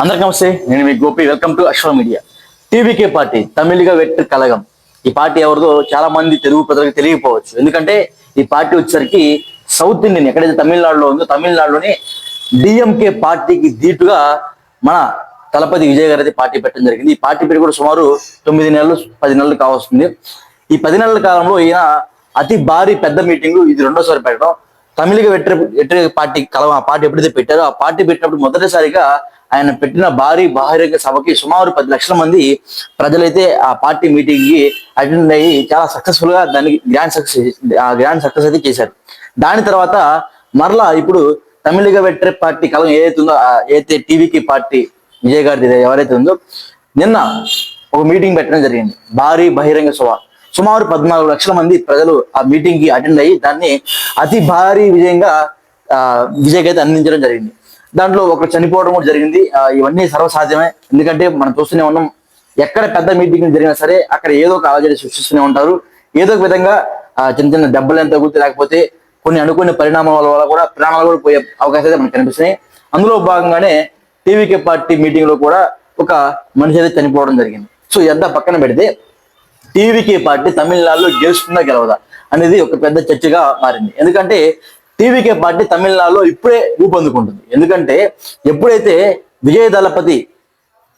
అందరికి నమస్తే. నేను మీ Gopi. Welcome to Ashwa media TVK party Tamilaga Vettri Kazhagam. ఈ పార్టీ ఎవరిదో చాలా మంది తెలుగు ప్రజలకు తెలియకపోవచ్చు. ఎందుకంటే ఈ పార్టీ వచ్చేసరికి సౌత్ ఇండియన్ ఎక్కడైతే తమిళనాడులో ఉందో తమిళనాడులోని డిఎంకే పార్టీకి దీటుగా మన తలపతి విజయ్ గారి పార్టీ పెట్టడం జరిగింది. ఈ పార్టీ పేరు కూడా సుమారు తొమ్మిది నెలలు పది నెలలు కావస్తుంది. ఈ పది నెలల కాలంలో ఈయన అతి భారీ పెద్ద మీటింగ్ ఇది రెండోసారి పెట్టడం. తమిళగా వెట్రి పార్టీ కలవ ఆ పార్టీ ఎప్పుడైతే పెట్టారో ఆ పార్టీ పెట్టినప్పుడు మొదటిసారిగా ఆయన పెట్టిన భారీ బహిరంగ సభకి సుమారు పది లక్షల మంది ప్రజలైతే ఆ పార్టీ మీటింగ్కి అటెండ్ అయ్యి చాలా సక్సెస్ఫుల్గా దానికి గ్రాండ్ సక్సెస్ ఆ గ్రాండ్ సక్సెస్ అయితే చేశారు. దాని తర్వాత మరలా ఇప్పుడు తమిళగా వెట్రే పార్టీ కలం ఏదైతే ఉందో ఏదైతే టీవీకి పార్టీ విజయ్ గారిది ఎవరైతే ఉందో నిన్న ఒక మీటింగ్ పెట్టడం జరిగింది. భారీ బహిరంగ సభ. సుమారు పద్నాలుగు లక్షల మంది ప్రజలు ఆ మీటింగ్కి అటెండ్ అయ్యి దాన్ని అతి భారీ విజయంగా ఆ, విజయ్కి అయితే అందించడం జరిగింది. దాంట్లో ఒకరు చనిపోవడం కూడా జరిగింది. ఇవన్నీ సర్వసాధ్యమే. ఎందుకంటే మనం చూస్తూనే ఉన్నాం ఎక్కడ పెద్ద మీటింగ్ జరిగినా సరే అక్కడ ఏదో ఒక అలజడి సృష్టిస్తూనే ఉంటారు. ఏదో ఒక విధంగా చిన్న చిన్న దెబ్బలు ఎంత తగ్గుతాయి లేకపోతే కొన్ని అనుకునే పరిణామాల వల్ల కూడా ప్రాణాలు కూడా పోయే అవకాశాలు అయితే మనకు కనిపిస్తున్నాయి. అందులో భాగంగానే టీవీకే పార్టీ మీటింగ్లో కూడా ఒక మనిషి అయితే చనిపోవడం జరిగింది. సో ఎంత పక్కన పెడితే టీవీకే పార్టీ తమిళనాడులో గెలుస్తుందా గెలవదా అనేది ఒక పెద్ద చర్చగా మారింది. ఎందుకంటే టీవీకే పార్టీ తమిళనాడులో ఇప్పుడే ఊపందుకుంటుంది ఎందుకంటే ఎప్పుడైతే విజయ దళపతి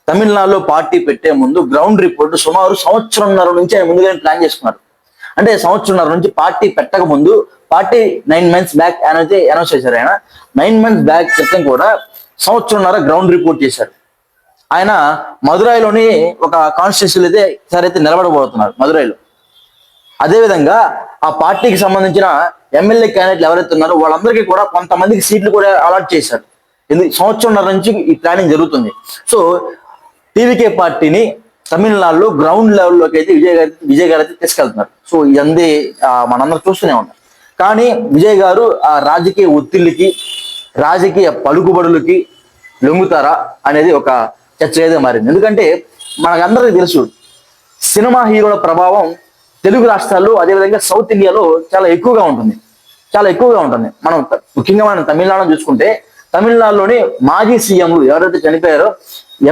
తమిళనాడులో పార్టీ పెట్టే ముందు గ్రౌండ్ రిపోర్ట్ సుమారు సంవత్సరంన్నర నుంచి ఆయన ముందుగానే ప్లాన్ చేసుకున్నారు. అంటే సంవత్సరంన్నర నుంచి పార్టీ పెట్టక ముందు పార్టీ నైన్ మంత్స్ బ్యాక్ ఆయన అయితే అనౌన్స్ చేశారు ఆయన. నైన్ మంత్స్ బ్యాక్ క్రితం కూడా సంవత్సరంన్నర గ్రౌండ్ రిపోర్ట్ చేశారు. ఆయన మదురైలోని ఒక కాన్స్టిట్యూన్సీలో అయితే సరైతే నిలబడబోతున్నారు మదురైలో. అదేవిధంగా ఆ పార్టీకి సంబంధించిన ఎమ్మెల్యే క్యాండిడేట్లు ఎవరైతే ఉన్నారో వాళ్ళందరికీ కూడా కొంతమందికి సీట్లు కూడా అలాట్ చేశారు. ఎందుకు సంవత్సరంన్నర నుంచి ఈ ప్లానింగ్ జరుగుతుంది. సో టీవీకే పార్టీని తమిళనాడులో గ్రౌండ్ లెవెల్లోకి అయితే విజయ్ గారి విజయ్ గారు అయితే తీసుకెళ్తున్నారు. సో ఇదంది మనందరం చూస్తూనే ఉన్నాం. కానీ విజయ్ గారు ఆ రాజకీయ ఒత్తిళ్ళకి రాజకీయ పలుకుబడులకి లొంగుతారా అనేది ఒక చర్చ అయితే మారింది. ఎందుకంటే మనకందరికీ తెలుసు సినిమా హీరోల ప్రభావం తెలుగు రాష్ట్రాల్లో అదేవిధంగా సౌత్ ఇండియాలో చాలా ఎక్కువగా ఉంటుంది. చాలా ఎక్కువగా ఉంటుంది. మనం ముఖ్యంగా మనం తమిళనాడు చూసుకుంటే తమిళనాడులోని మాజీ సీఎంలు ఎవరైతే చనిపోయారో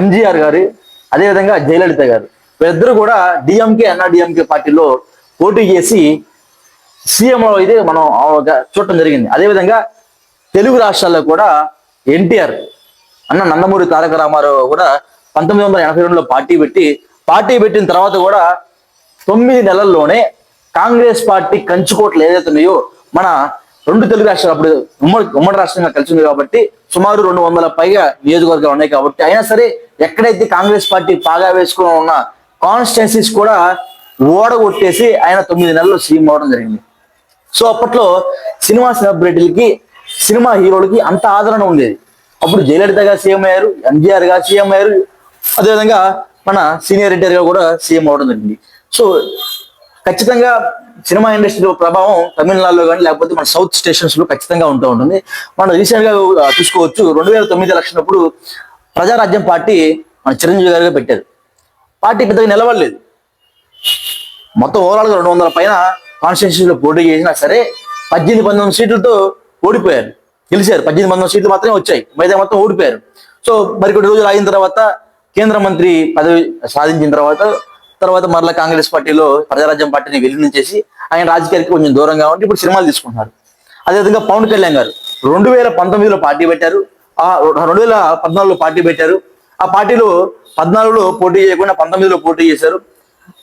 ఎంజీఆర్ గారు అదేవిధంగా జయలలిత గారు వీళ్ళిద్దరూ కూడా డిఎంకే అన్నా డిఎంకే పార్టీలో పోటీ చేసి సీఎంలో అయితే మనం ఒక చూడటం జరిగింది. అదేవిధంగా తెలుగు రాష్ట్రాల్లో కూడా ఎన్టీఆర్ అన్న నందమూరి తారక రామారావు కూడా పంతొమ్మిది వందల ఎనభై రెండులో పార్టీ పెట్టి పార్టీ పెట్టిన తర్వాత కూడా తొమ్మిది నెలల్లోనే కాంగ్రెస్ పార్టీ కంచుకోట్లు ఏదైతున్నాయో మన రెండు తెలుగు రాష్ట్రాలు అప్పుడు ఉమ్మడి ఉమ్మడి రాష్ట్రంగా కలిసి ఉంది కాబట్టి సుమారు రెండు వందల పైగా నియోజకవర్గాలు ఉన్నాయి కాబట్టి అయినా సరే ఎక్కడైతే కాంగ్రెస్ పార్టీ పాగా వేసుకుని ఉన్న కాన్స్టిట్యున్సీస్ కూడా ఓడగొట్టేసి ఆయన తొమ్మిది నెలలు సీఎం అవడం జరిగింది. సో అప్పట్లో సినిమా సెలబ్రిటీలకి సినిమా హీరోలకి అంత ఆదరణ ఉండేది. అప్పుడు జయలలిత గారు సీఎం అయ్యారు ఎన్టీఆర్ గారు సీఎం అయ్యారు. అదేవిధంగా మన సీనియర్ ఎన్టీఆర్ గారు కూడా సీఎం అవడం జరిగింది. సో ఖచ్చితంగా సినిమా ఇండస్ట్రీలో ప్రభావం తమిళనాడులో కానీ లేకపోతే మన సౌత్ స్టేషన్స్లో ఖచ్చితంగా ఉంటూ ఉంటుంది. మనం రీసెంట్గా చూసుకోవచ్చు రెండు వేల తొమ్మిది ఎలక్షన్ అప్పుడు ప్రజారాజ్యం పార్టీ మన చిరంజీవి గారిగా పెట్టారు. పార్టీ పెద్దగా నిలవడలేదు మొత్తం ఓవరాల్గా రెండు వందల పైన కాన్స్టిట్యూన్సీలో పోటీ చేసినా సరే పద్దెనిమిది పంతొమ్మిది సీట్లతో ఓడిపోయారు. గెలిచారు. పద్దెనిమిది పంతొమ్మిది సీట్లు మాత్రమే వచ్చాయి. మిగతా మొత్తం ఓడిపోయారు. సో మరికొన్ని రోజులు ఆగిన తర్వాత కేంద్ర మంత్రి పదవి సాధించిన తర్వాత తర్వాత మరలా కాంగ్రెస్ పార్టీలో ప్రజారాజ్యం పార్టీని విలీనం ఆయన రాజకీయానికి కొంచెం దూరంగా ఉండి ఇప్పుడు సినిమాలు తీసుకుంటున్నారు. అదేవిధంగా పవన్ కళ్యాణ్ గారు రెండు వేల పంతొమ్మిదిలో పార్టీ పెట్టారు. ఆ రెండు వేల పద్నాలుగులో పార్టీ పెట్టారు. ఆ పార్టీలో పద్నాలుగులో పోటీ చేయకుండా పంతొమ్మిదిలో పోటీ చేశారు.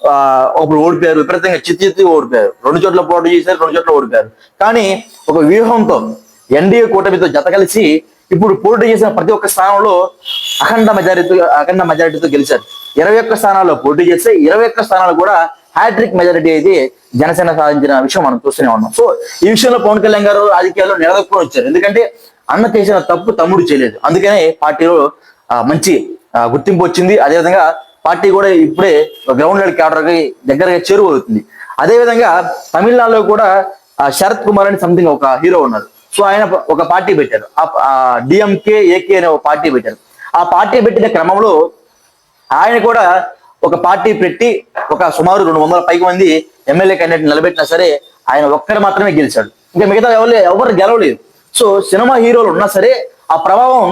ఆ, ఓడిపోయారు. విపరీతంగా చిత్తి చిత్తి ఓడిపోయారు. రెండు చోట్ల పోటీ చేశారు రెండు చోట్ల ఓడిపోయారు. కానీ ఒక వ్యూహంతో ఎన్డీఏ కూటమితో జత కలిసి ఇప్పుడు పోటీ చేసిన ప్రతి ఒక్క స్థానంలో అఖండ మెజారిటీ అఖండ మెజారిటీతో గెలిచారు. ఇరవై ఒక్క స్థానాల్లో పోటీ చేస్తే ఇరవై ఒక్క స్థానాలు కూడా హ్యాట్రిక్ మెజారిటీ అయితే జనసేన సాధించిన విషయం మనం చూస్తూనే ఉన్నాం. సో ఈ విషయంలో పవన్ కళ్యాణ్ గారు రాజకీయాల్లో నిలదొక్కుని వచ్చారు. ఎందుకంటే అన్న చేసిన తప్పు తమ్ముడు చేయలేదు. అందుకనే పార్టీలో మంచి గుర్తింపు వచ్చింది. అదేవిధంగా పార్టీ కూడా ఇప్పుడే గ్రౌండ్ లెవెల్ క్యాడర్కి దగ్గరగా చేరువవుతుంది. అదేవిధంగా తమిళనాడులో కూడా శరత్ కుమార్ అని సంథింగ్ ఒక హీరో ఉన్నారు. సో ఆయన ఒక పార్టీ పెట్టారు. ఆ డిఎంకే ఏకే అనే ఒక పార్టీ పెట్టారు. ఆ పార్టీ పెట్టిన క్రమంలో ఆయన కూడా ఒక పార్టీ పెట్టి ఒక సుమారు రెండు వందల పైకి మంది ఎమ్మెల్యే క్యాండిడేట్ నిలబెట్టినా సరే ఆయన ఒక్కడు మాత్రమే గెలిచాడు. ఇంకా మిగతా ఎవరు ఎవరు గెలవలేదు. సో సినిమా హీరోలు ఉన్నా సరే ఆ ప్రభావం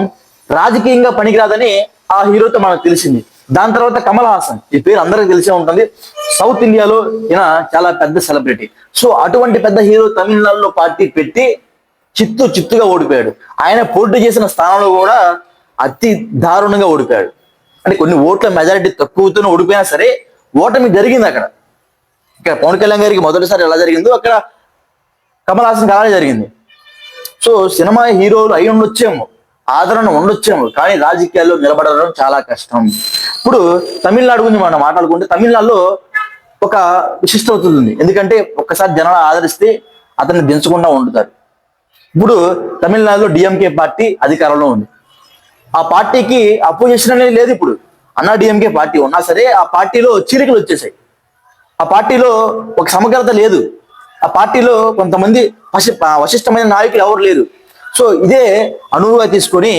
రాజకీయంగా పనికిరాదని ఆ హీరోతో మనకు తెలిసింది. దాని తర్వాత కమల్ హాసన్ ఈ పేరు అందరికీ తెలిసే ఉంటుంది. సౌత్ ఇండియాలో ఈయన చాలా పెద్ద సెలబ్రిటీ సో అటువంటి పెద్ద హీరో తమిళనాడులో పార్టీ పెట్టి చిత్తు చిత్తుగా ఓడిపోయాడు. ఆయన పోటీ చేసిన స్థానంలో కూడా అతి దారుణంగా ఓడిపోయాడు. అంటే కొన్ని ఓట్ల మెజారిటీ తక్కువతో ఓడిపోయినా సరే ఓటమి జరిగింది అక్కడ. ఇక్కడ పవన్ కళ్యాణ్ గారికి మొదటిసారి ఎలా జరిగిందో అక్కడ కమల్ హాసన్ అలాగే జరిగింది. సో సినిమా హీరోలు అయి ఉండొచ్చేమో ఆదరణ ఉండొచ్చేమో కానీ రాజకీయాల్లో నిలబడడం చాలా కష్టం. ఇప్పుడు తమిళనాడు గురించి మనం మాట్లాడుకుంటే తమిళనాడులో ఒక విశిష్టత ఉంది. ఎందుకంటే ఒక్కసారి జనాలు ఆదరిస్తే అతన్ని దించకుండా ఉండుతారు. ఇప్పుడు తమిళనాడులో డిఎంకే పార్టీ అధికారంలో ఉంది. ఆ పార్టీకి అపోజిషన్ అనేది లేదు ఇప్పుడు. అన్నా డిఎంకే పార్టీ ఉన్నా సరే ఆ పార్టీలో చీలికలు వచ్చేసాయి. ఆ పార్టీలో ఒక సమగ్రత లేదు. ఆ పార్టీలో కొంతమంది వశి వశిష్టమైన నాయకులు ఎవరు లేరు. సో ఇదే అనువుగా తీసుకొని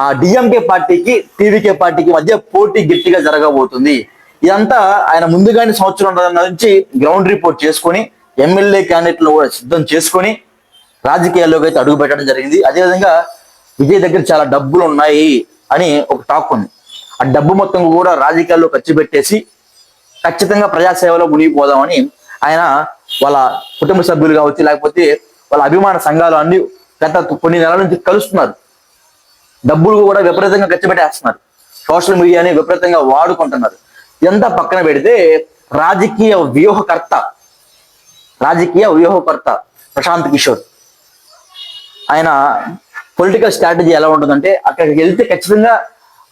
ఆ డిఎంకే పార్టీకి టీవీకే పార్టీకి మధ్య పోటీ గట్టిగా జరగబోతుంది. ఇదంతా ఆయన ముందుగానే సంవత్సరం నుంచి గ్రౌండ్ రిపోర్ట్ చేసుకొని ఎమ్మెల్యే క్యాండిడేట్లు కూడా సిద్ధం చేసుకొని రాజకీయాల్లోకి అయితే అడుగు పెట్టడం జరిగింది. అదేవిధంగా విజయ్ దగ్గర చాలా డబ్బులు ఉన్నాయి అని ఒక టాక్ ఉంది. ఆ డబ్బు మొత్తం కూడా రాజకీయాల్లో ఖర్చు పెట్టేసి ఖచ్చితంగా ప్రజాసేవలో మునిగిపోదామని ఆయన వాళ్ళ కుటుంబ సభ్యులు కావచ్చు లేకపోతే వాళ్ళ అభిమాన సంఘాలు అన్ని గత కొన్ని నెలల నుంచి కలుస్తున్నారు. డబ్బులు కూడా విపరీతంగా ఖర్చు పెట్టేస్తున్నారు. సోషల్ మీడియాని విపరీతంగా వాడుకుంటున్నారు. ఎంత పక్కన పెడితే రాజకీయ వ్యూహకర్త రాజకీయ వ్యూహకర్త ప్రశాంత్ కిషోర్. ఆయన పొలిటికల్ స్ట్రాటజీ ఎలా ఉంటుందంటే అక్కడికి వెళ్తే ఖచ్చితంగా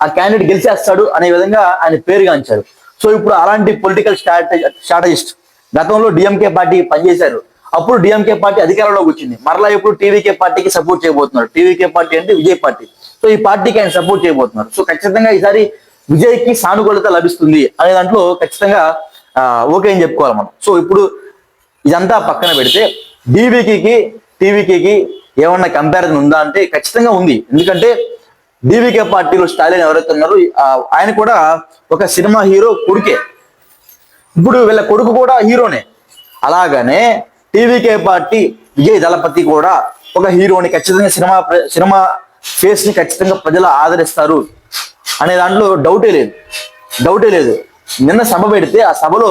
ఆ క్యాండిడేట్ గెలిచేస్తాడు అనే విధంగా ఆయన పేరుగాంచారు సో ఇప్పుడు అలాంటి పొలిటికల్ స్ట్రాటజీ స్ట్రాటజిస్ట్ గతంలో డిఎంకే పార్టీ పనిచేశారు. అప్పుడు డిఎంకే పార్టీ అధికారంలోకి వచ్చింది. మరలా ఇప్పుడు టీవీకే పార్టీకి సపోర్ట్ చేయబోతున్నారు. టీవీకే పార్టీ అంటే విజయ్ పార్టీ. సో ఈ పార్టీకి ఆయన సపోర్ట్ చేయబోతున్నారు. సో ఖచ్చితంగా ఈసారి విజయ్కి సానుకూలత లభిస్తుంది అనే దాంట్లో ఖచ్చితంగా ఓకే అని చెప్పుకోవాలి మనం. సో ఇప్పుడు ఇదంతా పక్కన పెడితే డీవీకి టీవీకి ఏమన్నా కంపారిజన్ ఉందా అంటే ఖచ్చితంగా ఉంది. ఎందుకంటే డివికే పార్టీలో స్టాలిన్ ఎవరైతే ఉన్నారో ఆయన కూడా ఒక సినిమా హీరో కొడుకే. ఇప్పుడు వీళ్ళ కొడుకు కూడా హీరోనే. అలాగనే టీవీకే పార్టీ విజయ్ దళపతి కూడా ఒక హీరోని ఖచ్చితంగా సినిమా సినిమా ఫేస్ని ఖచ్చితంగా ప్రజలు ఆదరిస్తారు అనే దాంట్లో డౌటే లేదు. డౌటే లేదు. నిన్న సభ పెడితే ఆ సభలో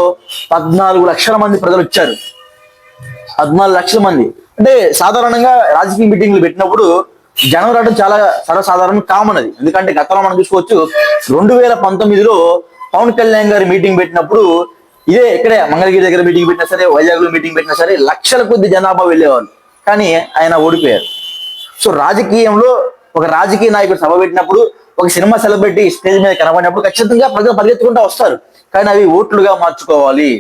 పద్నాలుగు లక్షల మంది ప్రజలు వచ్చారు. పద్నాలుగు లక్షల మంది. అంటే సాధారణంగా రాజకీయ మీటింగ్లు పెట్టినప్పుడు జనం రావడం చాలా సర్వసాధారణం కామన్ అది. ఎందుకంటే గతంలో మనం చూసుకోవచ్చు రెండు వేల పంతొమ్మిదిలో పవన్ కళ్యాణ్ గారి మీటింగ్ పెట్టినప్పుడు ఇదే ఇక్కడే మంగళగిరి దగ్గర మీటింగ్ పెట్టినా సరే వైజాగ్లో మీటింగ్ పెట్టినా సరే లక్షల కొద్ది జనాభా వెళ్ళేవాళ్ళు. కానీ ఆయన ఓడిపోయారు. సో రాజకీయంలో ఒక రాజకీయ నాయకుడు సభ పెట్టినప్పుడు ఒక సినిమా సెలబ్రిటీ స్టేజ్ మీద కనబడినప్పుడు ఖచ్చితంగా ప్రజలు పరిగెత్తుకుంటూ వస్తారు. కానీ అవి ఓట్లుగా మార్చుకోవాలి.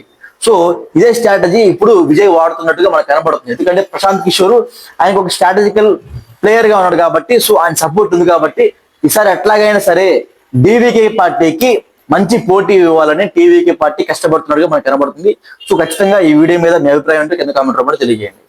సో ఇదే స్ట్రాటజీ ఇప్పుడు విజయ్ వాడుతున్నట్టుగా మనకు కనబడుతుంది. ఎందుకంటే ప్రశాంత్ కిషోర్ ఆయనకు ఒక స్ట్రాటజికల్ ప్లేయర్గా ఉన్నాడు కాబట్టి సో ఆయన సపోర్ట్ ఉంది కాబట్టి ఈసారి ఎట్లాగైనా సరే డీవీకే పార్టీకి మంచి పోటీ ఇవ్వాలని టీవీకే పార్టీ కష్టపడుతున్నట్టుగా మనకు కనబడుతుంది. సో ఖచ్చితంగా ఈ వీడియో మీద మీ అభిప్రాయం ఉంటే కింద కామెంట్ రూపంలో తెలియజేయండి.